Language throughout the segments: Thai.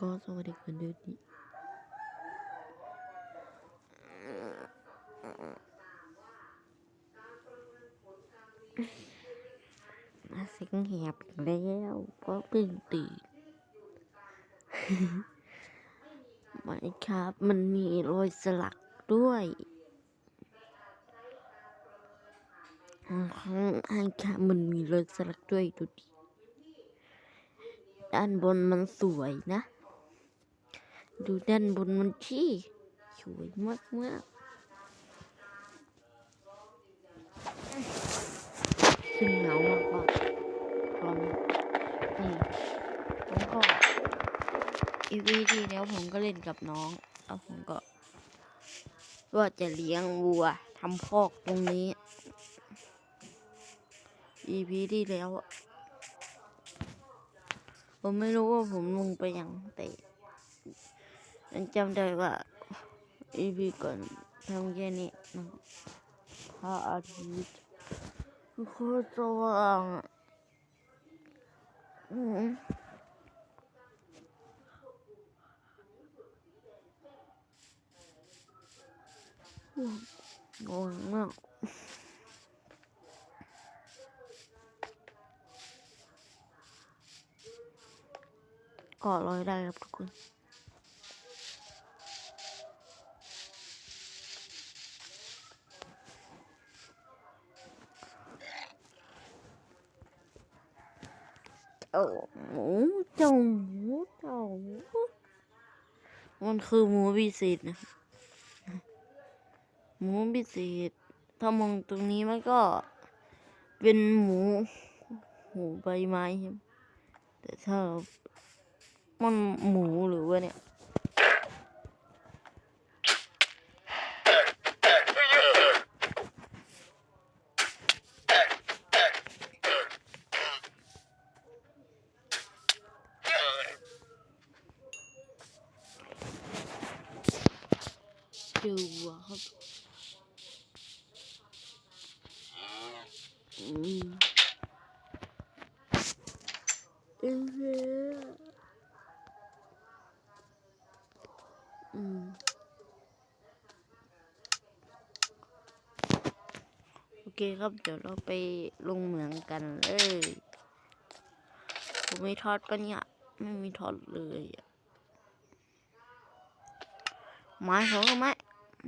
ก็สวัสดีกันด้วยดีมาเสิงเหียบอีกแล้วเพราะเพิ่งตื่นไม่ครับ มันมีรอยสลักด้วยอืมไอ้ครับมันมีรอยสลักด้วยดูดิ ด้านบนมันสวยนะ ดูด้านบนมันที่สวยมากมากๆขึ้นเหงามากว่าพร้อมนี่ผมก็อีวีที่แล้วผมก็เล่นกับน้อง แล้วผมก็ ว่าจะเลี้ยงวัวทำพอกตรงนี้ EP ที่แล้วอะผมไม่รู้ว่าผมลงไปยังแต่ ยังจำได้ว่า EP ก่อนทำแค่นี้นะพระอาทิตย์โคตรสว่างอืมง่วงมากก็ลอยได้ครับทุกคน เจ้หมูเจ้าหมูเจ้าหมูมันคือหมูพิเศษนะหมูพิเศษถ้ามองตรงนี้มันก็เป็นหมูหมูใบไม้แต่ถ้ามันหมูหรือว่าเนี่ย วัวครับอืมอืมโอเคครับ เดี๋ยวเราไปลงเหมืองกันเลยผมไม่ทอดปะเนี่ย ไม่มีทอดเลยไม้เขาก็ไม้ อ๋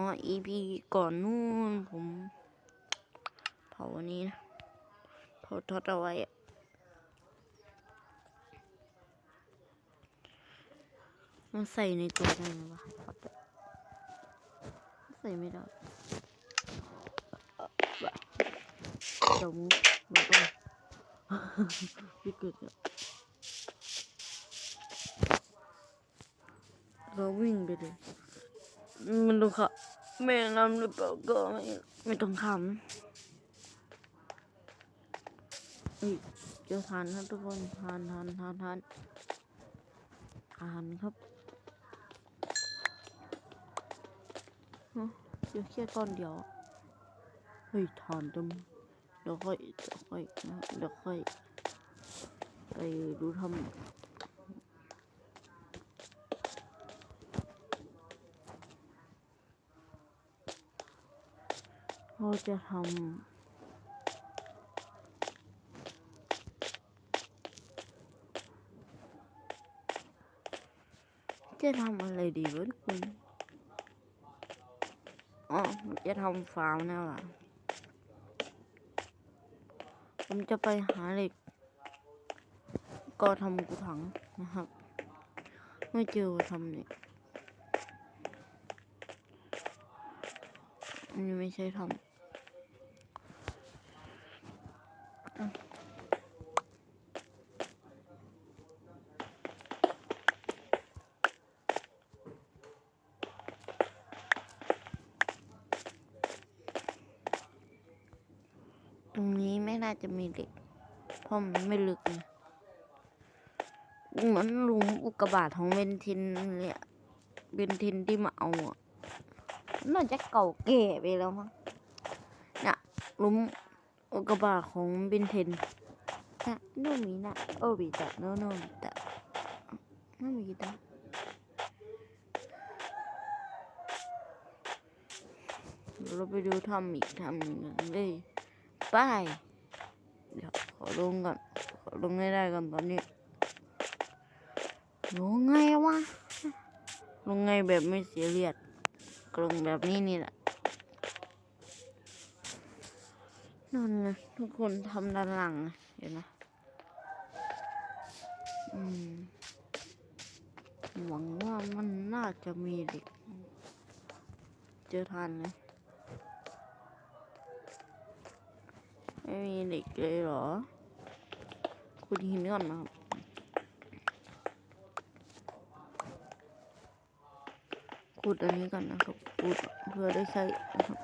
อ EP ก่อนนู่นผมเผาอันนี้นะเผาทอดเอาไว้อะมันใส่ในตัวได้ไหมวะใส่ไม่ได้เดี๋ยวมันต้องไม่เกิดอะ เราวิ่งไปเลย มันต้องขับแม่น้ำหรือเปล่าก็ไม่ไม่ต้องขำอุ้ยจอทานครับทุกคนทานทานทานทานทานครับฮะเจอแค่ก้อนเดียวอะเฮ้ยทานจังเดี๋ยวค่อยเดี๋ยวค่อยนะเดี๋ยวค่อยไปดูทำ เราจะทำจะทำอะไรดีวะทุกคนอ๋อจะทำฟาร์มนะว่ะผมจะไปหาเหล็ก ก็ทำกูถังนะครับ ไม่เจอทำเนี่ยอันนี้ไม่ใช่ทำ รงนี้ไม่น่าจะมีเหล็กเพราะมันไม่ลึกนะเหมือนหลุมอุกกาบาตของเบนทินเนี่ยเบนทินที่มาเอาอะน่าจะเก่าแก่ไปแล้วมั้งเนี่ยหลุมอุกกาบาตของเบนทินตะโนมินะโอบิตะโนโนบิตะโนมิตะเดี๋ยวเราไปดูทำอีกทำหนึ่งเลย ไป เดี๋ยวขอลงก่อน ขอลงให้ได้ก่อนตอนนี้ ลงไงวะ ลงไงแบบไม่เสียเรียดกลงแบบนี้นี่แหละนั่นนะทุกคนทำด้านหลังนะเห็นไหมอืมหวังว่ามันน่าจะมีเด็ก เจอทันเลย ไม่มีเด็กเลยเหรอ คุณหินก่อนนะครับขุดอันนี้ก่อนนะครับขุดเพื่อได้ใช้นะครับ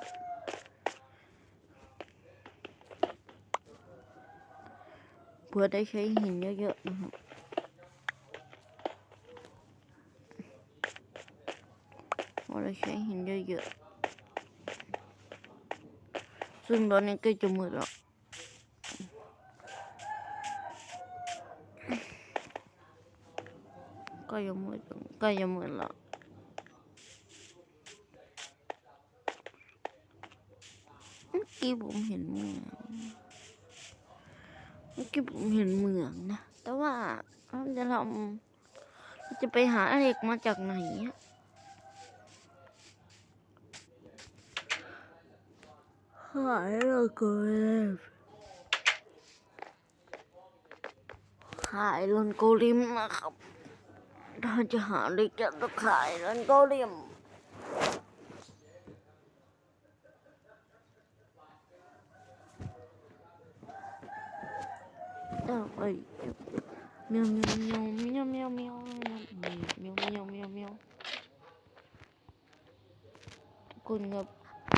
เพื่อได้ใช้หินเยอะๆนะครับเพื่อได้ใช้หินเยอะๆซึ่งตอนนี้ใก็จะมืดแล้ว ก็ยังมืดก็ยังมืดแล้วเมื่อกี้ผมเห็นเหมืองเมื่อกี้ผมเห็นเหมืองนะ แต่ว่าเราจะทำเราจะไปหาเหล็กมาจากไหนอะหายแล้วก็เลยขายลนโกลิมนะครับ ถ้าจะหาเหล็กจะต้องขายลนโกลิมต่อไปเมียวเมียวเมียวเมียวเมียวเมียวเมียวเมียวเมียวเมียวเมียวทุกคนครับ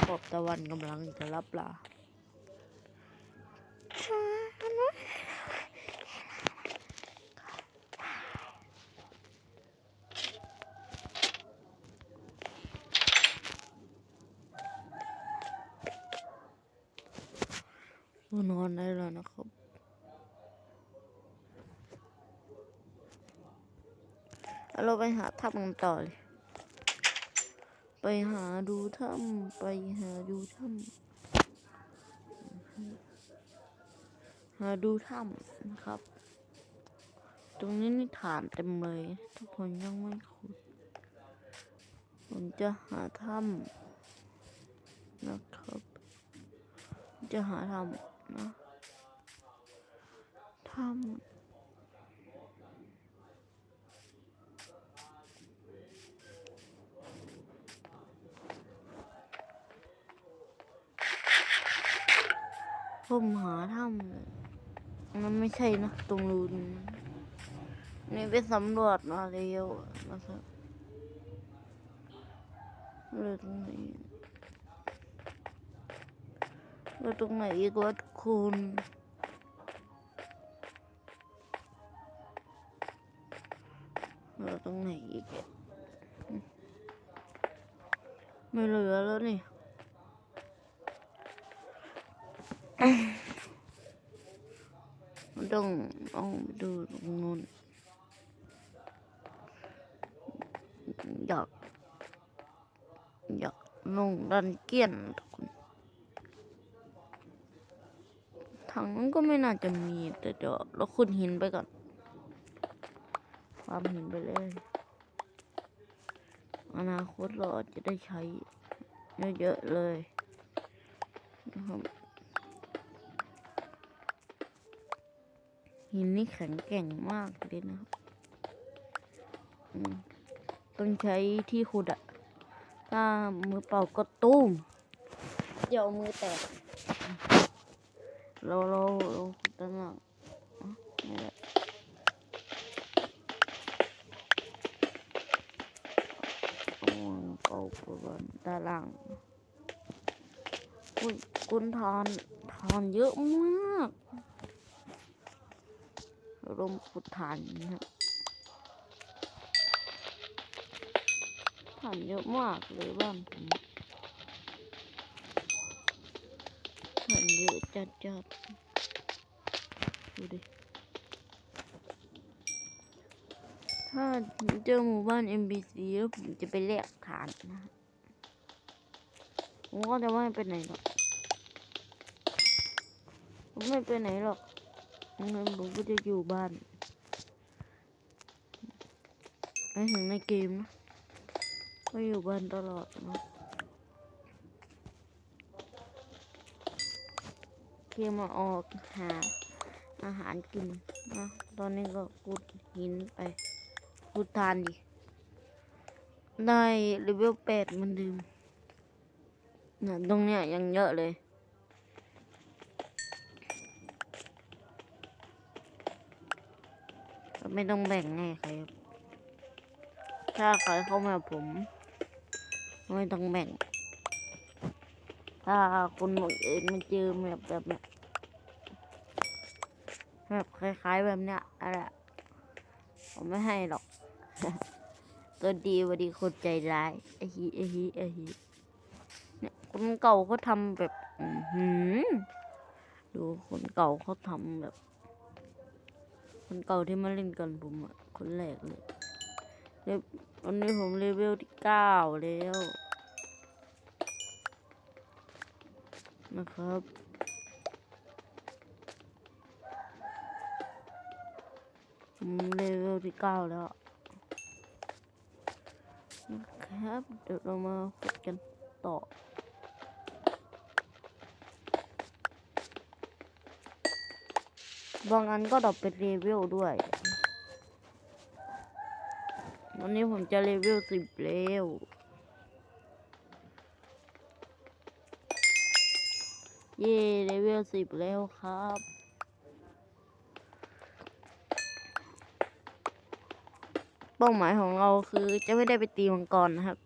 ขอบตะวันกำลังจะรับลานอนได้แล้วนะครับ เราไปหาถ้ำกันต่อเลย ไปหาดูถ้ำไปหาดูถ้ำหาดูถ้ำนะครับ ตรงนี้นี่ฐานเต็มเลย ทุกคนยังไม่ขุดผมจะหาถ้ำนะครับ จะหาถ้ำนะถ้ำ ผมหาถ้ำมันไม่ใช่นะตรงรูนนี่ไปสำรวจมาเร็วมาสักเลยตรงไหนเลยตรงไหนอีกวะทุกคนเลยตรงไหนอีกไม่เหลือแล้วนี่ มัน ต้องเอาไปดูตรงนู้นอยากอยากลงดันเกียนทุกคนทางนั้นก็ไม่น่าจะมีแต่เดี๋ยวเราขุดหินไปก่อนความหินไปเลยอนาคตเราจะได้ใช้เยอะๆเลยนะครับ หินนี่แข็งแกร่งมากเลยนะครับต้องใช้ที่ขุดอะถ้ามือเปล่าก็ตุ้มเดี๋ยวมือแตก เราเราเราขุดด้านหลังไม่ได้เอามือเปล่าขุดด้านหลังอุ้ยกุนทานทานเยอะมาก ร่มพุทธานนะครับผ่านเยอะมากเลยบ้านผมผ่านเยอะจัดจัดดูดิ ถ้าเจอหมู่บ้าน MBC แล้วผมจะไปแลกฐานนะผมก็จะไม่ไปไหนหรอกผมไม่ไปไหนหรอก งั้นผมก็จะอยู่บ้านไม่ถึงในเกมนะก็อยู่บ้านตลอดเนะเกมมาออกหาอาหารกินนะตอนนี้ก็กุดหินไปกูทานดิ ได้เลเวลแปดมันเดิมนี่ยตรงเนี้ยยังเยอะเลย ไม่ต้องแบ่งให้ใครถ้าใครเข้ามาผม ไม่ต้องแบ่ง ถ้าคนบังเอิญมาเจอแบบแบบเนี้ยแบบคล้ายๆแบบเนี้ยอะไรผมไม่ให้หรอกตัวดีวันดีคนใจร้ายไอฮีไอฮีไอฮีเนี่ยคนเก่าเขาทำแบบ อือหือดูคนเก่าเขาทำแบบ คนเก่าที่มาเล่นกันผมอะคนแรกเลยเลเววันนี้ผมเลเวลที่เก้าแล้วนะครับผมเลเวลที่เก้าแล้วนะครับเดี๋ยวเรามาฝึกกันต่อ บางอันก็ดรอปเป็นเลเวลด้วย วันนี้ผมจะเลเวลสิบแล้วเย่เลเวลสิบแล้วครับเป้าหมายของเราคือจะไม่ได้ไปตีมังกรนะครับ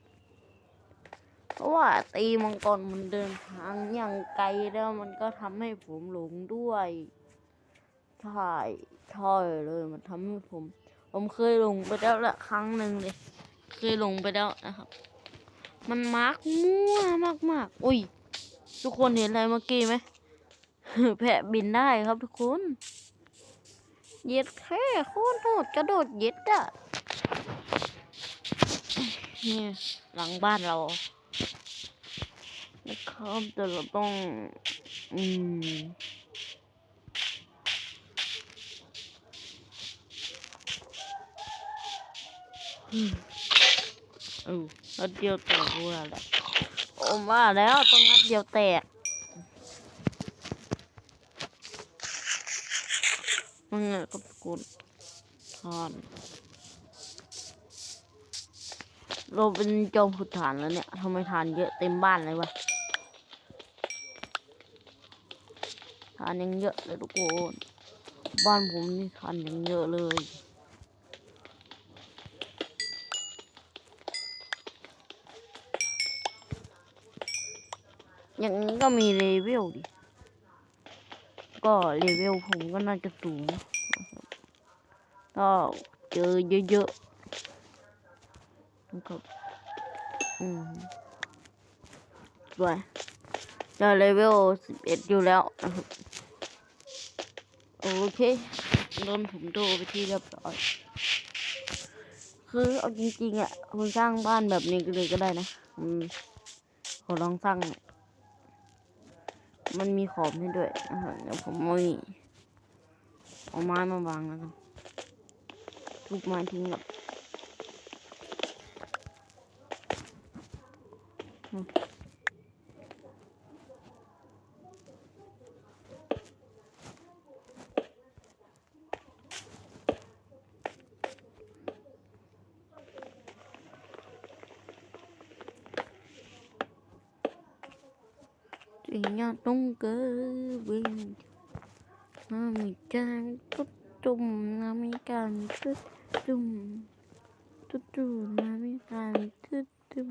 เพราะว่าตีมังกรมันเดินทางอย่างไกลแล้วมันก็ทำให้ผมหลงด้วย ใช่ใช่เลยมันทำให้ผม ผมเคยหลงไปแล้วละครั้งหนึ่งเลย เคยหลงไปแล้วนะครับ มันมาร์กมั่วมากๆอุ้ย ทุกคนเห็นอะไรเมื่อกี้ไหมแพะบินได้ครับทุกคน เย็ดแค่โคตรโหดกระโดดเย็ดอะนี่หลังบ้านเรานะครับแต่เราต้อง อืม เออนัดเดียวแตกว่าแหละโอ้มาแล้วต้องนัดเดียวแตกมันไงก็กดทานเราเป็นจอมขุดฐานแล้วเนี่ยทำไมฐานเยอะเต็มบ้านเลยวะฐานยังเยอะเลยทุกคนบ้านผมนี่ฐานยังเยอะเลย อย่างนี้ก็มีเลเวลดิ ก็เลเวลผมก็น่าจะสูงก็เจอเยอะๆนะครับ อืมด้วยจะเลเวลสิบเอ็ดอยู่แล้วนะครับ โอเคโดนผมโดไปที่เรียบร้อยคือเอาจริงๆอะคุณสร้างบ้านแบบนี้เลยก็ได้นะ อืมขอลองสร้างหน่ย มันมีขอบให้ด้วยเดี๋ยวผมเอาเอาไม้มาวางแล้วกันทุบไม้ทิ้งแบบอืมสิ่ งยากต้องเกิดเวิ่งน้ำมีการทุดจุ่มน้ำมีการทุดจุ่มทุดจุ่มน้ำมีการทุดจุ่ม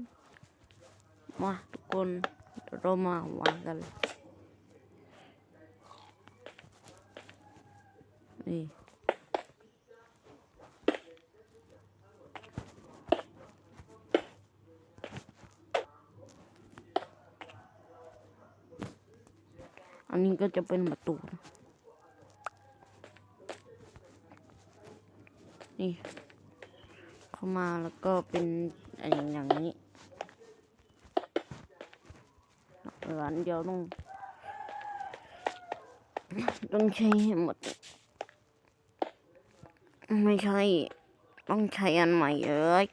มาทุกคนเดี๋ยวเรามาวางกันเลยนี่อัน นี้ก็จะเป็นประตูนี่เข้ามาแล้วก็เป็นอะไอ้อย่างนี้ร้านเดียวต้องต้องใช้หมด ไม่ใช่ ต้องใช้อันใหม่เอ้ย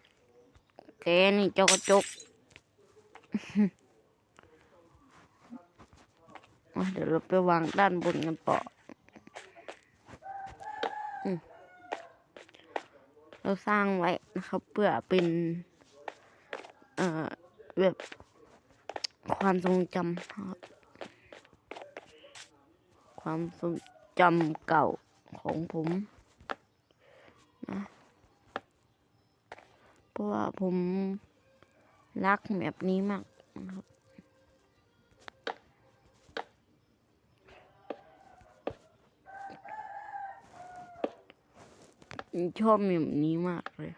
แกนี่เจ้ากระจก เดี๋ยวเราไปวางด้านบนกันต่อเราสร้างไว้นะครับเพื่อเป็น เอ่อแบบความทรงจำครับ ความทรงจำเก่าของผมนะเพราะว่าผมรักแบบนี้มากนะครับ ชอบแบบนี้มากเลย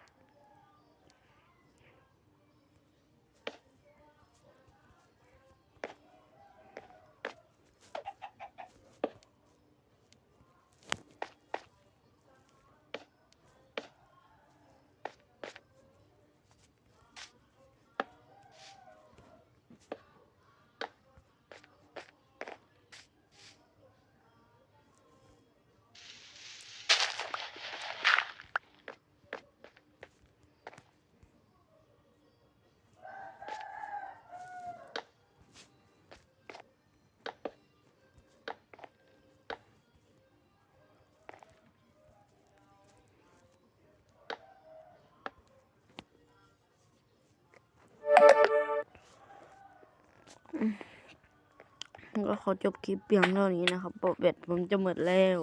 ก็ขอจบคลิปเพียงเท่านี้นะครับเพราะแบตผมจะหมดแล้ว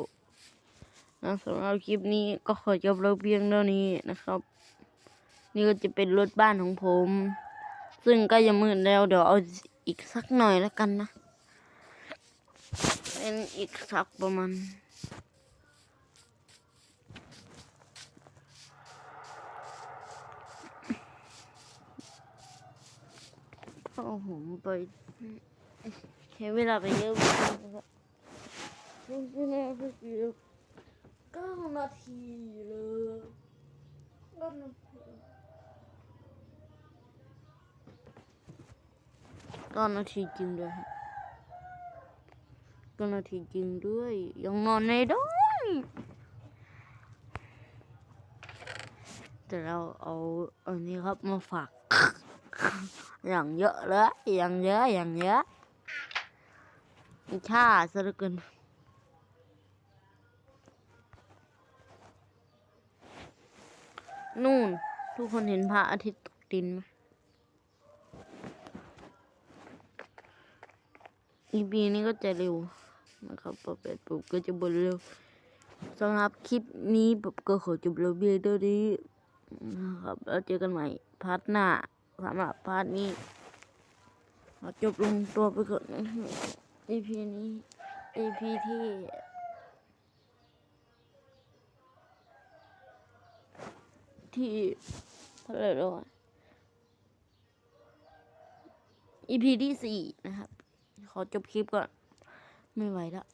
นะสำหรับคลิปนี้ก็ขอจบเราเพียงเท่านี้นะครับ นี่ก็จะเป็นรถบ้านของผม ซึ่งก็ยังมืดแล้วเดี๋ยวเอาอีกสักหน่อยแล้วกันนะเป็นอีกสักประมาณก็ผมไป ใช้เวลาไปเยอะมือนกันะครับใช้เวลาไปเกือเก้านาทีเลยเก้านาทีเก้านาทีจริงด้วยเก้านาทีจริงด้วย ยังนอนไม่ได้แต่เราเอาอันนี้ครับมาฝาก อย่างเยอะเลยอย่างเยอะอย่างเยอะอิจฉาซะเกินนู่น ทุกคนเห็นพระอาทิตย์ตกดินไหมอีพีนี้ก็จะเร็วนะครับพอเป็ดปุ๊บก็จะบนเร็วสำหรับคลิปนี้ผมก็ขอจบแล้วเพียงเท่านี้นะครับแล้วเจอกันใหม่พาร์ทหน้า สำหรับพาร์ทนี้ขอจบลงตัวไปก่อนนะ EP นี้ EP ที่ที่เท่าไหร่แล้วอะ EP ที่สี่นะครับ ขอจบคลิปก่อน ไม่ไหวแล้ว